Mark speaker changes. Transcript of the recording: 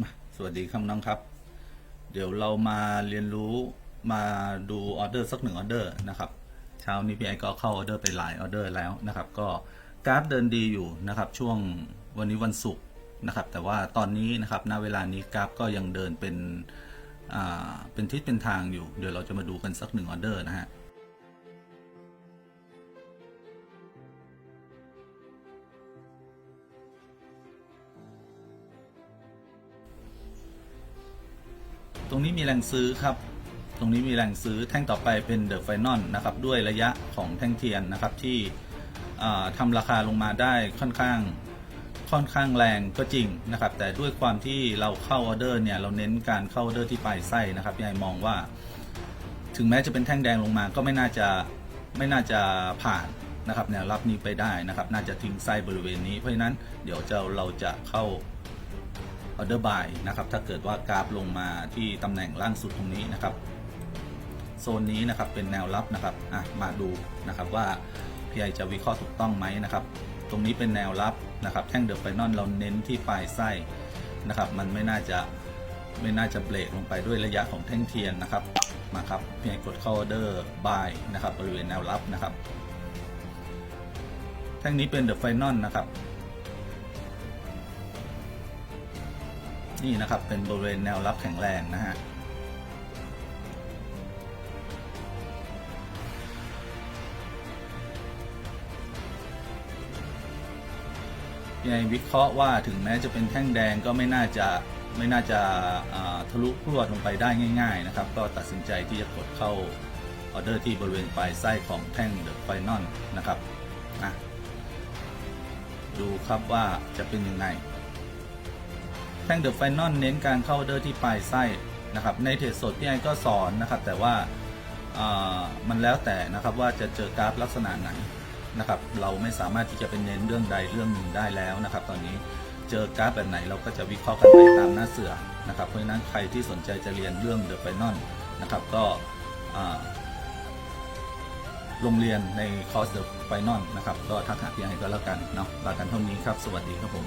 Speaker 1: มาสวัสดีครับน้องครับ เดี๋ยวเรามาเรียนรู้มาดูออเดอร์สักหนึ่งออเดอร์นะครับเช้านี้พี่ไอก็เข้าออเดอร์ไปหลายออเดอร์แล้วนะครับ ก็กราฟเดินดีอยู่นะครับ ช่วงวันนี้วันศุกร์นะครับ แต่ว่าตอนนี้นะครับณเวลานี้กราฟก็ยังเดินเป็นอ่าเป็นทิศเป็นทางอยู่ เดี๋ยวเราจะมาดูกันสักหนึ่งออเดอร์นะฮะ ตรงนี้มีแรงซื้อครับ ตรงนี้มีแรงซื้อแท่งต่อไปเป็นเดอะไฟนอลนะครับ ด้วยระยะของแท่งเทียนนะครับที่อ่าทำราคาลงมาได้ค่อนข้างค่อนข้างแรงก็จริงนะครับ แต่ด้วยความที่เราเข้าออเดอร์เนี่ยเราเน้นการเข้าออเดอร์ที่ปลายไส้นะครับพี่ไอมองว่า ถึงแม้จะเป็นแท่งแดงลงมาก็ไม่น่าจะไม่น่าจะผ่านนะครับแนวรับนี้ไปได้นะครับ น่าจะทิ้งไส้บริเวณนี้เพราะฉะนั้นเดี๋ยวจะเราจะเข้า ออเดอร์บายนะครับถ้าเกิดว่ากราฟลงมาที่ตำแหน่งล่างสุดตรงนี้นะครับโซนนี้นะครับเป็นแนวรับนะครับอะมาดูนะครับว่าพี่ไอจะวิเคราะห์ถูกต้องไหมนะครับ ตรงนี้เป็นแนวรับนะครับ แท่งเดอะไฟนอลเราเน้นที่ปลายไส้นะครับ มันไม่น่าจะไม่น่าจะเบรกลงไปด้วยระยะของแท่งเทียนนะครับ มาครับพี่ไอกดเข้าออเดอร์บายนะครับบริเวณแนวรับนะครับ แท่งนี้เป็นเดอะไฟนอลนะครับ นี่นะครับเป็นบริเวณแนวรับแข็งแรงนะฮะยังวิเคราะห์ว่าถึงแม้จะเป็นแท่งแดงก็ไม่น่าจะไม่น่าจะาทะลุพรวดลงไปได้ง่าย ๆ นะครับ ก็ตัดสินใจที่จะกดเข้าออเดอร์ที่บริเวณปลายไส้ของแท่งเดอะไฟนอลนะครับดูครับว่าจะเป็นยังไง ท่งเดอะไฟนอลเน้นการเข้าเดอร์ที่ปลายไส้นะครับในเทรดสดพี่ไอก็สอนนะครับแต่ว่ามันแล้วแต่นะครับว่าจะเจอกราฟลักษณะไหนนะครับเราไม่สามารถที่จะเป็นเน้นเรื่องใดเรื่องหนึ่งได้แล้วนะครับ ตอนนี้เจอกราฟแบบไหนเราก็จะวิเคราะห์กันไปตามหน้าเสือนะครับเพราะฉะนั้นใครที่สนใจจะเรียนเรื่องเดอะไฟนอลนะครับก็อ่าลงเรียนในคอร์สเดอะไฟนอลนะครับก็ทักหาพี่ไอก็แล้วกันเนาะลากันเท่านี้ครับ สวัสดีครับผม